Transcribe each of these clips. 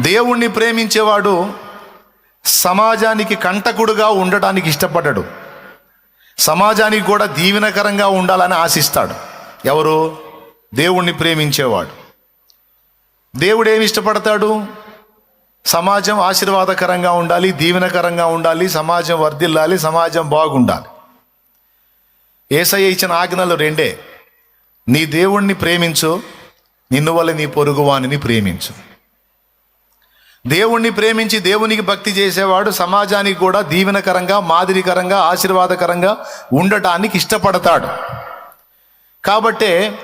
దేవుణ్ణి ప్రేమించేవాడు సమాజానికి కంటకుడుగా ఉండటానికి ఇష్టపడ్డాడు సమాజానికి కూడా దీవెనకరంగా ఉండాలని ఆశిస్తాడు. ఎవరు? దేవుణ్ణి ప్రేమించేవాడు. దేవుడు ఏమి ఇష్టపడతాడు? సమాజం ఆశీర్వాదకరంగా ఉండాలి దీవెనకరంగా ఉండాలి సమాజం వర్ధిల్లాలి సమాజం బాగుండాలి. ఏసయ్య ఇచ్చిన ఆజ్ఞలు రెండే. నీ దేవుణ్ణి ప్రేమించు నిన్ను వల్ల నీ పొరుగువానిని ప్రేమించు. దేవుణ్ణి ప్రేమించి దేవునికి భక్తి చేసేవాడు సమాజానికి కూడా దీవెనకరంగా మాదిరికరంగా ఆశీర్వాదకరంగా ఉండటానికి ఇష్టపడతాడు. కాబట్టే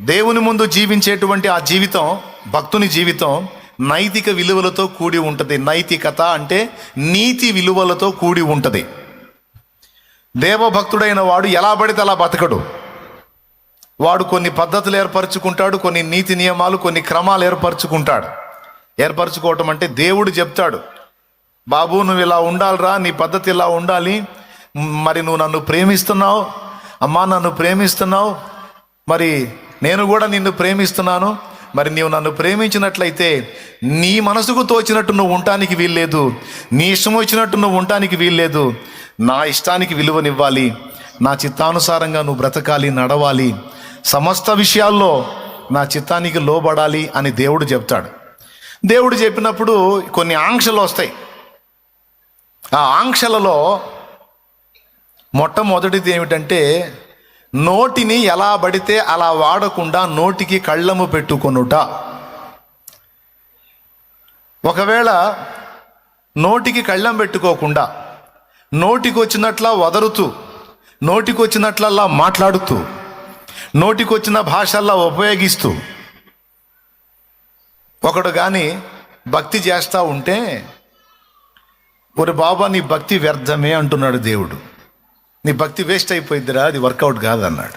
దేవుని ముందు జీవించేటువంటి ఆ జీవితం భక్తుని జీవితం నైతిక విలువలతో కూడి ఉంటుంది. నైతికత అంటే నీతి విలువలతో కూడి ఉంటుంది. దేవభక్తుడైన వాడు ఎలా పడితే అలా బతకడు. వాడు కొన్ని పద్ధతులు ఏర్పరచుకుంటాడు కొన్ని నీతి నియమాలు కొన్ని క్రమాలు ఏర్పరచుకుంటాడు. ఏర్పరచుకోవటం అంటే దేవుడు చెప్తాడు. బాబు నువ్వు ఇలా ఉండాలిరా నీ పద్ధతి ఇలా ఉండాలి. మరి నువ్వు నన్ను ప్రేమిస్తున్నావు. అమ్మా నన్ను ప్రేమిస్తున్నావు. మరి నేను కూడా నిన్ను ప్రేమిస్తున్నాను. మరి నీవు నన్ను ప్రేమించినట్లయితే నీ మనసుకు తోచినట్టు నువ్వు ఉండటానికి వీల్లేదు. నీ ఇష్టం వచ్చినట్టు నువ్వు ఉండటానికి వీల్లేదు. నా ఇష్టానికి విలువనివ్వాలి. నా చిత్తానుసారంగా నువ్వు బ్రతకాలి నడవాలి. సమస్త విషయాల్లో నా చిత్తానికి లోబడాలి అని దేవుడు చెప్తాడు. దేవుడు చెప్పినప్పుడు కొన్ని ఆంక్షలు వస్తాయి. ఆ ఆంక్షలలో మొట్టమొదటిది ఏమిటంటే నోటిని ఎలా పడితే అలా వాడకుండా నోటికి కళ్ళము పెట్టుకొనుట. ఒకవేళ నోటికి కళ్ళం పెట్టుకోకుండా నోటికి వచ్చినట్లా వదరుతూ నోటికి వచ్చినట్లల్లా మాట్లాడుతూ నోటికి వచ్చిన భాషల్లా ఉపయోగిస్తూ ఒకడు కానీ భక్తి చేస్తూ ఉంటే ఒరే బాబా నీ భక్తి వ్యర్థమే అంటున్నాడు దేవుడు. నీ భక్తి వేస్ట్ అయిపోయిద్దిరా అది వర్కౌట్ కాదన్నాడు.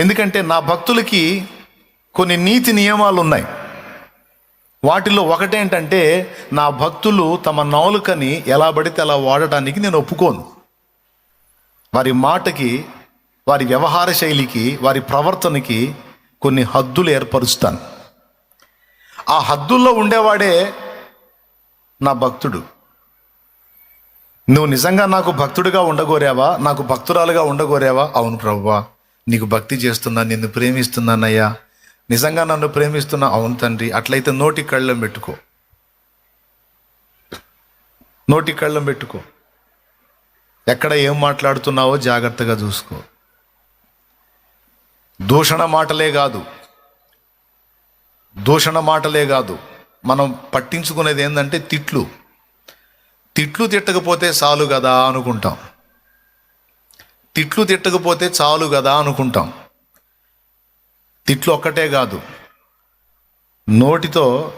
ఎందుకంటే నా భక్తులకి కొన్ని నీతి నియమాలు ఉన్నాయి వాటిలో ఒకటేంటంటే నా భక్తులు తమ నౌలుకని ఎలా పడితే అలా వాడటానికి నేను ఒప్పుకోను. వారి మాటకి వారి వ్యవహార శైలికి వారి ప్రవర్తనకి కొన్ని హద్దులు ఏర్పరుస్తాను. ఆ హద్దుల్లో ఉండేవాడే నా భక్తుడు. నువ్వు నిజంగా నాకు భక్తుడిగా ఉండగోరావా? నాకు భక్తురాలుగా ఉండగోరావా? అవును ప్రభువా నీకు భక్తి చేస్తున్నా నిన్ను ప్రేమిస్తున్నానయ్యా. నిజంగా నన్ను ప్రేమిస్తున్నా అవును తండ్రి అట్లయితే నోటి కళ్ళం పెట్టుకో. నోటి కళ్ళం పెట్టుకో. ఎక్కడ ఏం మాట్లాడుతున్నావో జాగ్రత్తగా చూసుకో. దూషణ మాటలే కాదు దూషణ మాటలే కాదు. మనం పట్టించుకునేది ఏంటంటే తిట్లు. తిట్లు తిట్టకపోతే చాలు కదా అనుకుంటాం. తిట్లు తిట్టకపోతే చాలు కదా అనుకుంటాం. తిట్లు ఒక్కటే కాదు. నోటితో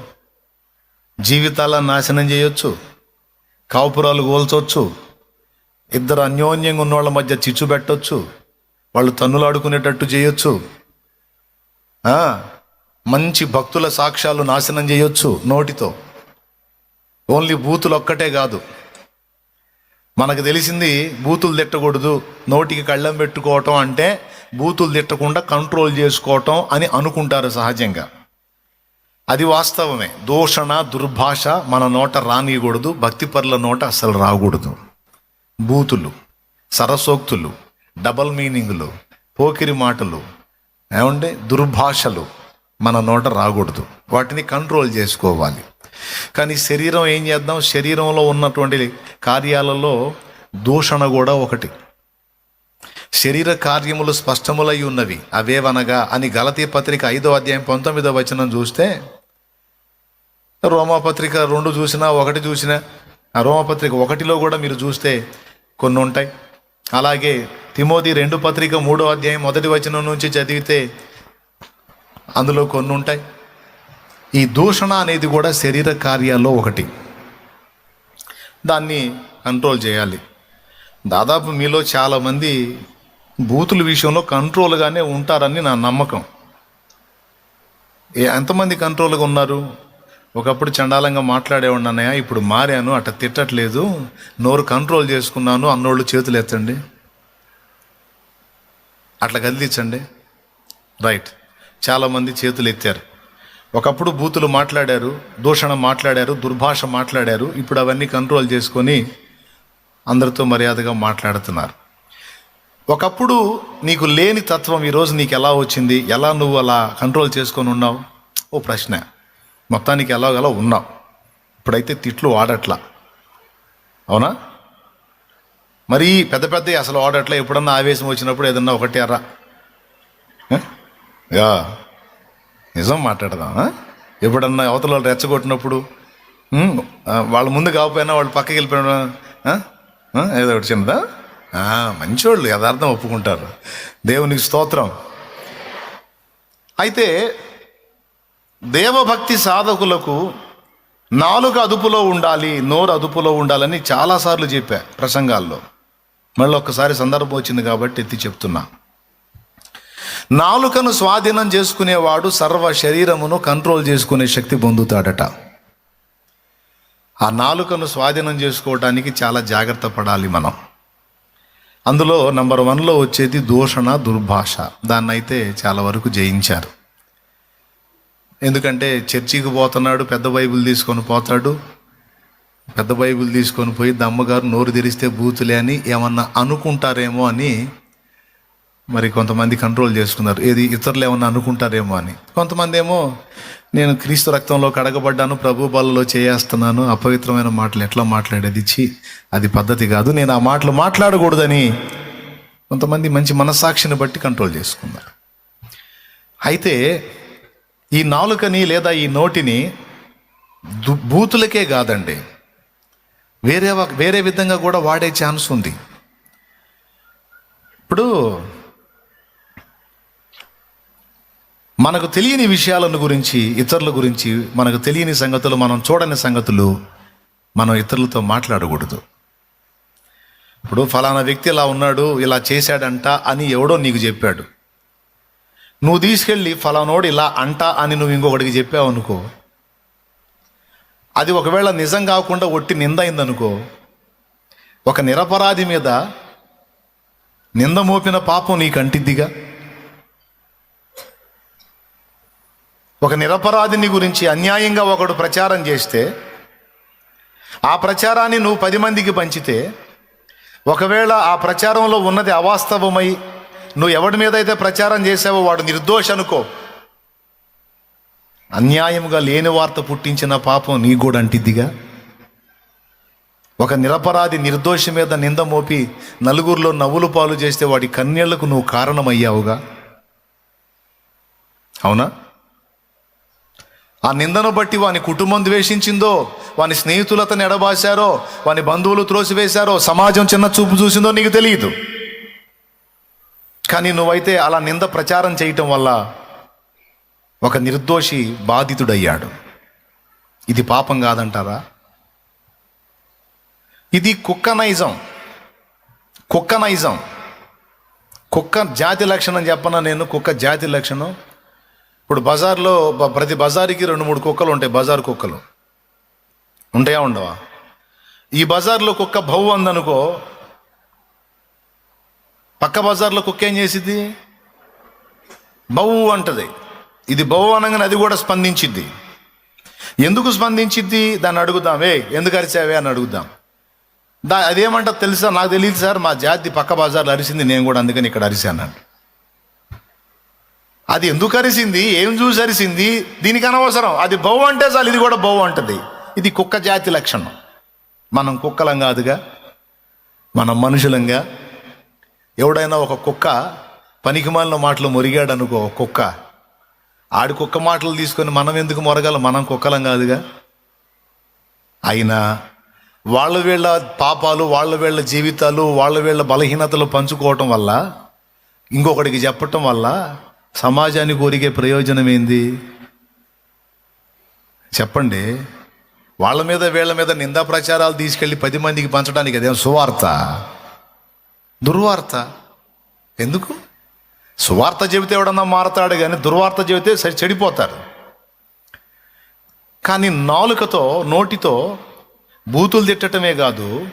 జీవితాలను నాశనం చేయొచ్చు. కాపురాలు కోల్చొచ్చు ఇద్దరు అన్యోన్యంగా ఉన్న వాళ్ళ మధ్య చిచ్చు పెట్టొచ్చు. వాళ్ళు తన్నులాడుకునేటట్టు చేయొచ్చు. మంచి భక్తుల సాక్ష్యాలు నాశనం చేయొచ్చు నోటితో. ఓన్లీ బూతులు ఒక్కటే కాదు. మనకు తెలిసింది బూతులు తిట్టకూడదు నోటికి కళ్ళం పెట్టుకోవటం అంటే బూతులు తిట్టకుండా కంట్రోల్ చేసుకోవటం అని అనుకుంటారు సహజంగా. అది వాస్తవమే. దూషణ దుర్భాష మన నోట రానియకూడదు భక్తిపరుల నోట అసలు రాకూడదు. బూతులు సరసోక్తులు డబల్ మీనింగులు పోకిరి మాటలు ఏమంటే దుర్భాషలు. మన నోట రాకూడదు. వాటిని కంట్రోల్ చేసుకోవాలి. కానీ శరీరం ఏం చేద్దాం? శరీరంలో ఉన్నటువంటి కార్యాలలో దూషణ కూడా ఒకటి. శరీర కార్యములు స్పష్టములై ఉన్నవి. అవేవనగా అని గలతీ పత్రిక ఐదో అధ్యాయం పంతొమ్మిదో వచనం చూస్తే రోమాపత్రిక రెండు చూసినా ఒకటి చూసినా ఆ రోమపత్రిక ఒకటిలో కూడా మీరు చూస్తే కొన్ని ఉంటాయి. అలాగే తిమోది రెండు పత్రిక మూడో అధ్యాయం మొదటి వచనం నుంచి చదివితే అందులో కొన్ని ఉంటాయి. ఈ దూషణ అనేది కూడా శరీర కార్యాల్లో ఒకటి. దాన్ని కంట్రోల్ చేయాలి. దాదాపు మీలో చాలామంది బూతుల విషయంలో కంట్రోల్గానే ఉంటారని నా నమ్మకం. ఏ ఎంతమంది కంట్రోల్గా ఉన్నారు? ఒకప్పుడు చండాలంగా మాట్లాడేవాడిని అన్నయ్య ఇప్పుడు మారాను అట్ట తిట్టట్లేదు నోరు కంట్రోల్ చేసుకున్నాను అన్నోళ్ళు చేతులు ఎత్తండి. అట్లా కదిలించండి. రైట్ చాలామంది చేతులు ఎత్తారు ఒకప్పుడు బూతులు మాట్లాడారు దూషణ మాట్లాడారు దుర్భాష మాట్లాడారు ఇప్పుడు అవన్నీ కంట్రోల్ చేసుకొని అందరితో మర్యాదగా మాట్లాడుతున్నారు. ఒకప్పుడు నీకు లేని తత్వం ఈరోజు నీకు ఎలా వచ్చింది? ఎలా నువ్వు అలా కంట్రోల్ చేసుకొని ఉన్నావు? ఓ ప్రశ్న. మొత్తానికి ఎలాగలా ఉన్నావు? ఇప్పుడైతే తిట్లు ఆడట్లా. అవునా? మరి పెద్ద పెద్ద అసలు ఆడట్లా. ఎప్పుడన్నా ఆవేశం వచ్చినప్పుడు ఏదన్నా ఒకటి అరా యా. నిజం మాట్లాడదాం ఎప్పుడన్నా అవతల వాళ్ళు రెచ్చగొట్టినప్పుడు వాళ్ళ ముందు కాకపోయినా వాళ్ళు పక్కకి వెళ్ళిపోయినా ఏదో ఒకటి చిన్నదా? మంచోళ్ళు యథార్థం ఒప్పుకుంటారు. దేవునికి స్తోత్రం. అయితే దేవభక్తి సాధకులకు నాలుగు అదుపులో ఉండాలి నోరు అదుపులో ఉండాలని చాలాసార్లు చెప్పా ప్రసంగాల్లో. మళ్ళీ ఒక్కసారి సందర్భం వచ్చింది కాబట్టి ఎత్తి చెప్తున్నా. నాలుకను స్వాధీనం చేసుకునేవాడు సర్వ శరీరమును కంట్రోల్ చేసుకునే శక్తి పొందుతాడట. ఆ నాలుకను స్వాధీనం చేసుకోవడానికి చాలా జాగ్రత్త పడాలి మనం. అందులో నంబర్ వన్లో వచ్చేది దూషణ దుర్భాష. దాన్నైతే చాలా వరకు జయించారు. ఎందుకంటే చర్చికి పోతున్నాడు పెద్ద బైబిల్ తీసుకొని పోతాడు. పెద్ద బైబిల్ తీసుకొని పోయి దమ్మగారు నోరు తెరిస్తే బూతులే అని ఏమన్నా అనుకుంటారేమో అని మరి కొంతమంది కంట్రోల్ చేసుకున్నారు. ఏది ఇతరులు ఏమన్నా అనుకుంటారేమో అని. కొంతమంది ఏమో నేను క్రీస్తు రక్తంలో కడగబడ్డాను ప్రభు బలలో చేయేస్తున్నాను అపవిత్రమైన మాటలు ఎట్లా మాట్లాడేది? ఇచ్చి అది పద్ధతి కాదు. నేను ఆ మాటలు మాట్లాడకూడదని. కొంతమంది మంచి మనస్సాక్షిని బట్టి కంట్రోల్ చేసుకున్నారు. అయితే ఈ నాలుకని లేదా ఈ నోటిని దు- బూతులకే కాదండి. వేరే వ- వేరే విధంగా కూడా వాడే ఛాన్స్ ఉంది. ఇప్పుడు మనకు తెలియని విషయాలను గురించి ఇతరుల గురించి మనకు తెలియని సంగతులు మనం చూడని సంగతులు మనం ఇతరులతో మాట్లాడకూడదు. ఇప్పుడు ఫలానా వ్యక్తి ఇలా ఉన్నాడు ఇలా చేశాడంట అని ఎవడో నీకు చెప్పాడు. నువ్వు తీసుకెళ్ళి ఫలానోడు ఇలా అంట అని నువ్వు ఇంకొకటికి చెప్పావు అనుకో అది ఒకవేళ నిజం కాకుండా ఒట్టి నింద అయిందనుకో ఒక నిరపరాధి మీద నింద మోపిన పాపం నీకు అంటిద్దిగా ఒక నిరపరాధిని గురించి అన్యాయంగా ఒకడు ప్రచారం చేస్తే ఆ ప్రచారాన్ని నువ్వు పది మందికి పంచితే ఒకవేళ ఆ ప్రచారంలో ఉన్నది అవాస్తవమై నువ్వు ఎవడి మీద అయితే ప్రచారం చేసావో వాడు నిర్దోష అనుకో. అన్యాయంగా లేని వార్త పుట్టించిన పాపం నీ కూడా అంటిద్దిగా? ఒక నిరపరాధి నిర్దోషి మీద నింద మోపి నలుగురిలో నవ్వులు పాలు చేస్తే వాడి కన్యళ్ళకు నువ్వు కారణమయ్యావుగా? అవునా? ఆ నిందను బట్టి వాని కుటుంబం ద్వేషించిందో వాని స్నేహితులు అతను ఎడబాశారో వాని బంధువులు త్రోసివేశారో సమాజం చిన్న చూపు చూసిందో నీకు తెలియదు. కానీ నువ్వైతే అలా నింద ప్రచారం చేయటం వల్ల ఒక నిర్దోషి బాధితుడయ్యాడు. ఇది పాపం కాదంటారా? ఇది కుక్క నైజం. కుక్క నైజం. కుక్క జాతి లక్షణం చెప్పనా నేను? కుక్క జాతి లక్షణం? ఇప్పుడు బజార్లో బ- ప్రతి బజారుకి రెండు మూడు కుక్కలు ఉంటాయి బజార్ కుక్కలు. ఉంటాయా ఉండవా? ఈ బజార్లో కుక్క భవ్ అందనుకో పక్క బజార్లో కుక్క ఏం చేసిద్ది? బౌ అంటది. ఇది బౌ అనగానే అది కూడా స్పందించిద్ది. ఎందుకు స్పందించిద్ది? దాన్ని అడుగుదాం. ఏ ఎందుకు అరిచావే అని అడుగుదాం. దా అదేమంటా తెలుసా? నాకు తెలియదు సార్ మా జాతి పక్క బజార్లో అరిసింది నేను కూడా అందుకని ఇక్కడ అరిశానండి అది ఎందుకు అరిసింది? ఏం చూసి అరిసింది? దీనికి అనవసరం. అది బౌ అంటే చాలు ఇది కూడా బౌ అంటది. ఇది కుక్క జాతి లక్షణం. మనం కుక్కలం కాదుగా? మనం మనుషులంగా? ఎవడైనా ఒక కుక్క పనికిమాలిన మాటలు మురిగాడు అనుకో ఒక కుక్క. ఆడి కుక్క మాటలు తీసుకొని మనం ఎందుకు మొరగాల? మనం కుక్కలం కాదుగా? అయినా వాళ్ళ వీళ్ళ పాపాలు వాళ్ళ వీళ్ళ జీవితాలు వాళ్ళ వీళ్ళ బలహీనతలు పంచుకోవటం వల్ల ఇంకొకడికి చెప్పటం వల్ల సమాజాన్ని కోరిగే ప్రయోజనం ఏంది చెప్పండి. వాళ్ళ మీద వీళ్ళ మీద నిందా ప్రచారాలు తీసుకెళ్ళి పది మందికి పంచడానికి అదేం సువార్త? దుర్వార్త. ఎందుకు? సువార్త చెబితే ఎవడన్నా మారతాడు కానీ దుర్వార్త చెబితే సరి చెడిపోతారు. కానీ నాలుకతో నోటితో బూతులు తిట్టటమే కాదు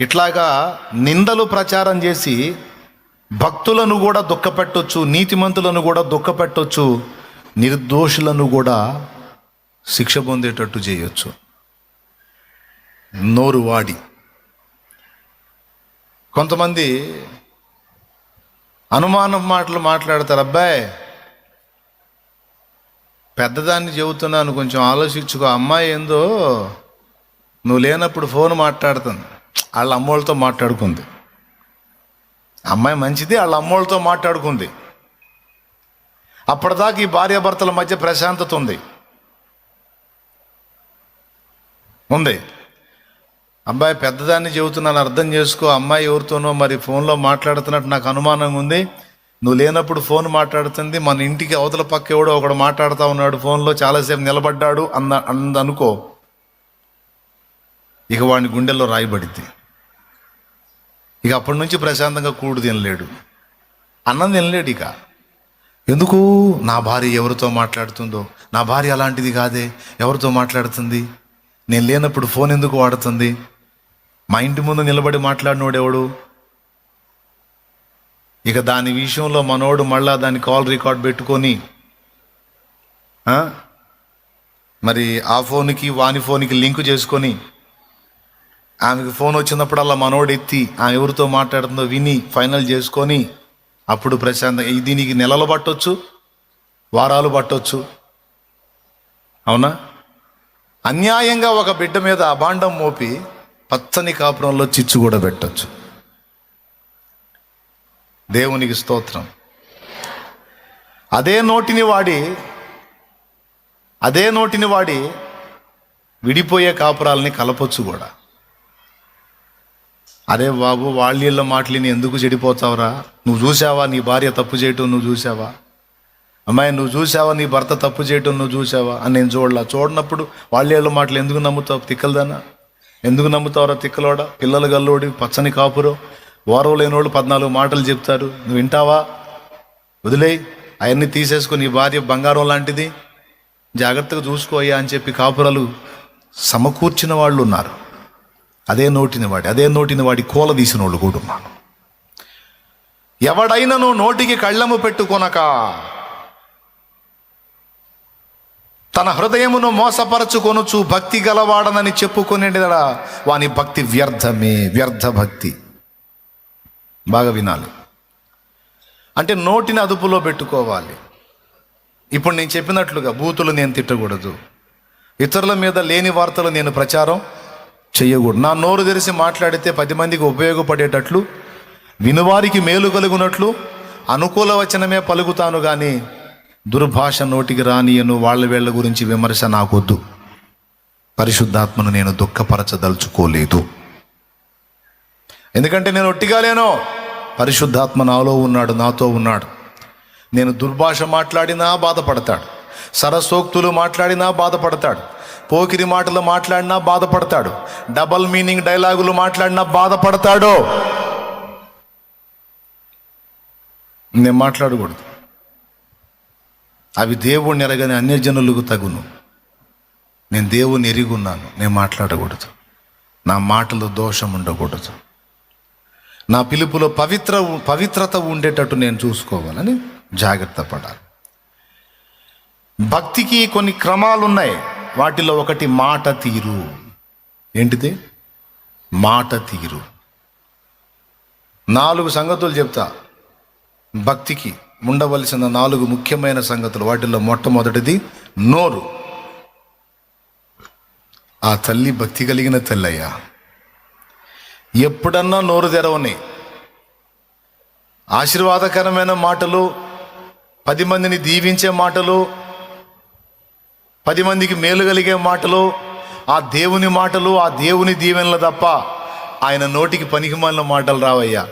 ఇట్లాగా నిందలు ప్రచారం చేసి భక్తులను కూడా దుఃఖపెట్టొచ్చు నీతిమంతులను కూడా దుఃఖపెట్టొచ్చు నిర్దోషులను కూడా శిక్ష పొందేటట్టు చేయొచ్చు. నోరు వాడి. కొంతమంది అనుమానం మాటలు మాట్లాడతారు అబ్బాయి పెద్దదాన్ని చెబుతున్నాను కొంచెం ఆలోచించుకో అమ్మాయి ఏందో నువ్వు లేనప్పుడు ఫోన్ మాట్లాడుతుంది వాళ్ళ అమ్మోళ్ళతో మాట్లాడుకుంది. అమ్మాయి మంచిది వాళ్ళ అమ్మోళ్ళతో మాట్లాడుకుంది. అప్పటిదాకా ఈ భార్యాభర్తల మధ్య ప్రశాంతత ఉంది. ఉంది. అబ్బాయి పెద్దదాన్ని చెబుతున్నాను అర్థం చేసుకో అమ్మాయి ఎవరితోనో మరి ఫోన్లో మాట్లాడుతున్నట్టు నాకు అనుమానంగా ఉంది. నువ్వు లేనప్పుడు ఫోన్ మాట్లాడుతుంది మన ఇంటికి అవతల పక్క ఎవడో ఒకడు మాట్లాడుతూ ఉన్నాడు ఫోన్లో చాలాసేపు నిలబడ్డాడు అన్న అందనుకో ఇక వాడిని గుండెల్లో రాయబడింది ఇక అప్పటి నుంచి ప్రశాంతంగా కూడు తినలేడు. అన్నం తినలేడు ఇక. ఎందుకు? నా భార్య ఎవరితో మాట్లాడుతుందో. నా భార్య అలాంటిది కాదే. ఎవరితో మాట్లాడుతుంది? నేను లేనప్పుడు ఫోన్ ఎందుకు వాడుతుంది? మా ఇంటి ముందు నిలబడి మాట్లాడినోడు ఎవడు? ఇక దాని విషయంలో మనోడు మళ్ళా దాని కాల్ రికార్డ్ పెట్టుకొని మరి ఆ ఫోన్కి వాని ఫోన్కి లింక్ చేసుకొని ఆమెకు ఫోన్ వచ్చినప్పుడల్లా మనోడు ఎత్తి ఆమె ఎవరితో మాట్లాడుతుందో విని ఫైనల్ చేసుకొని అప్పుడు ప్రశాంత దీనికి నెలలు పట్టొచ్చు? వారాలు పట్టొచ్చు? అవునా? అన్యాయంగా ఒక బిడ్డ మీద అభాండం మోపి పచ్చని కాపురంలో చిచ్చు కూడా పెట్టచ్చు. దేవునికి స్తోత్రం. అదే నోటిని వాడి అదే నోటిని వాడి విడిపోయే కాపురాలని కలపొచ్చు కూడా. అరే బాబు వాళ్ళ నీ ఎందుకు చెడిపోతావురా? నువ్వు చూసావా నీ భార్య తప్పు చేయటం నువ్వు చూసావా అమ్మాయి నువ్వు చూసావా నీ భర్త తప్పు చేయటం నువ్వు చూసావా అని నేను చూడలా. చూడనప్పుడు వాళ్ళ మాటలు ఎందుకు నమ్ముతావు? తిక్కలదానా? ఎందుకు నమ్ముతావురా తిక్కలోడ? పిల్లలు గల్లోడి పచ్చని కాపురం. ఓరవ లేనోళ్ళు పద్నాలుగు మాటలు చెప్తారు. నువ్వు వింటావా? వదిలేయి. అవన్నీ తీసేసుకుని నీ భార్య బంగారం లాంటిది. జాగ్రత్తగా చూసుకోయ్యా అని చెప్పి కాపురాలు సమకూర్చిన వాళ్ళు ఉన్నారు. అదే నోటిని వాడి అదే నోటిని వాడి కోల తీసిన వాళ్ళు కూడా ఉన్నారు. ఎవడైనను నోటికి కళ్ళము పెట్టుకొనక తన హృదయమును మోసపరచుకొనుచు భక్తి గలవాడనని చెప్పుకునేడా వాని భక్తి వ్యర్థమే వ్యర్థ భక్తి. బాగా వినాలి. అంటే నోటిని అదుపులో పెట్టుకోవాలి. ఇప్పుడు నేను చెప్పినట్లుగా బూతులు నేను తిట్టకూడదు. ఇతరుల మీద లేని వార్తలు నేను ప్రచారం చెయ్యకూడదు. నా నోరు తెరిచి మాట్లాడితే పది మందికి ఉపయోగపడేటట్లు వినువారికి మేలు కలుగునట్లు అనుకూల వచనమే పలుకుతాను కానీ దుర్భాష నోటికి రానియను వాళ్ళ వీళ్ళ గురించి విమర్శ నాకొద్దు. పరిశుద్ధాత్మను నేను దుఃఖపరచదలుచుకోలేదు. ఎందుకంటే నేను ఒట్టిగా లేను పరిశుద్ధాత్మ నాలో ఉన్నాడు నాతో ఉన్నాడు. నేను దుర్భాష మాట్లాడినా బాధపడతాడు. సరసోక్తులు మాట్లాడినా బాధపడతాడు. పోకిరి మాటలు మాట్లాడినా బాధపడతాడు. డబల్ మీనింగ్ డైలాగులు మాట్లాడినా బాధపడతాడు. నేను మాట్లాడకూడదు. అవి దేవుణ్ణి ఎరగని అన్యజనులకు తగును. నేను దేవుని ఎరిగున్నాను. నేను మాట్లాడకూడదు. నా మాటలో దోషం ఉండకూడదు. నా పిలుపులో పవిత్ర పవిత్రత ఉండేటట్టు నేను చూసుకోవాలని జాగ్రత్త పడాలి. భక్తికి కొన్ని క్రమాలు ఉన్నాయి వాటిలో ఒకటి మాట తీరు. ఏంటిది? మాట తీరు. నాలుగు సంగతులు చెప్తా. భక్తికి ఉండవలసిన నాలుగు ముఖ్యమైన సంగతులు. వాటిల్లో మొట్టమొదటిది నోరు. ఆ తల్లి భక్తి కలిగిన తల్లయ్యా. ఎప్పుడన్నా నోరు తెరవని. ఆశీర్వాదకరమైన మాటలు పది మందిని దీవించే మాటలు పది మందికి మేలు కలిగే మాటలు ఆ దేవుని మాటలు ఆ దేవుని దీవెనలు తప్ప ఆయన నోటికి పనికిమాలిన మాటలు రావయ్యా.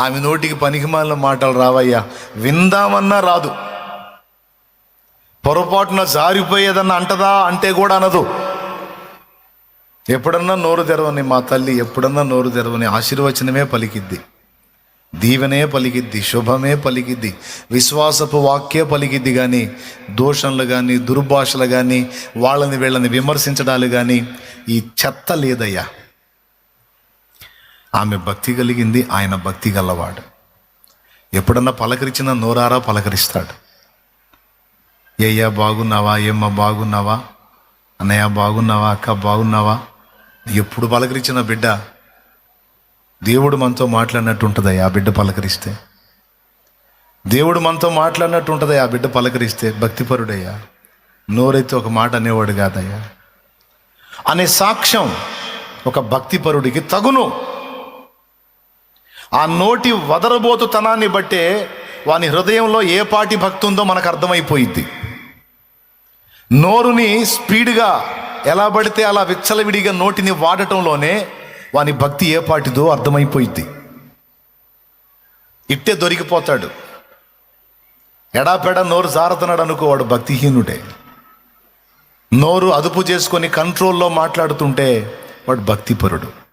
ఆమె నోటికి పనికిమాలిన మాటలు రావయ్యా. విందామన్నా రాదు. పొరపాటున జారిపోయేదన్నా అంటదా అంటే కూడా అనదు. ఎప్పుడన్నా నోరు తెరవని మా తల్లి ఎప్పుడన్నా నోరు తెరవని ఆశీర్వచనమే పలికిద్ది. దీవెనే పలికిద్ది శుభమే పలికిద్ది విశ్వాసపు వాక్యే పలికిద్ది కానీ దోషంలు కానీ దుర్భాషలు కానీ వాళ్ళని వీళ్ళని విమర్శించడాలు కానీ ఈ చెత్త లేదయ్యా. ఆమె భక్తి కలిగింది ఆయన భక్తి గలవాడు. ఎప్పుడన్నా పలకరించిన నోరారా పలకరిస్తాడు. ఏయ్యా బాగున్నావా? ఏమ్మా బాగున్నావా? అన్నయ్య బాగున్నావా? అక్క బాగున్నావా? ఎప్పుడు పలకరించిన బిడ్డ దేవుడు మనతో మాట్లాడినట్టు ఉంటుంది ఆ బిడ్డ పలకరిస్తే. దేవుడు మనతో మాట్లాడినట్టు ఉంటుంది ఆ బిడ్డ పలకరిస్తే. భక్తిపరుడయ్యా నోరైతే ఒక మాట అనేవాడు కాదయ్యా. అనే సాక్ష్యం ఒక భక్తిపరుడికి తగును. ఆ నోటి వదరబోతుతనాన్ని బట్టే వాని హృదయంలో ఏ పాటి భక్తి ఉందో మనకు అర్థమైపోయింది నోరుని స్పీడ్గా ఎలా పడితే అలా విచ్చలవిడిగా నోటిని వాడటంలోనే వాని భక్తి ఏ పాటిదో అర్థమైపోయింది ఇట్టే దొరికిపోతాడు. ఎడాపెడ నోరు జారుతున్నాడు అనుకో వాడు భక్తిహీనుడే. నోరు అదుపు చేసుకొని కంట్రోల్లో మాట్లాడుతుంటే వాడు భక్తిపరుడు.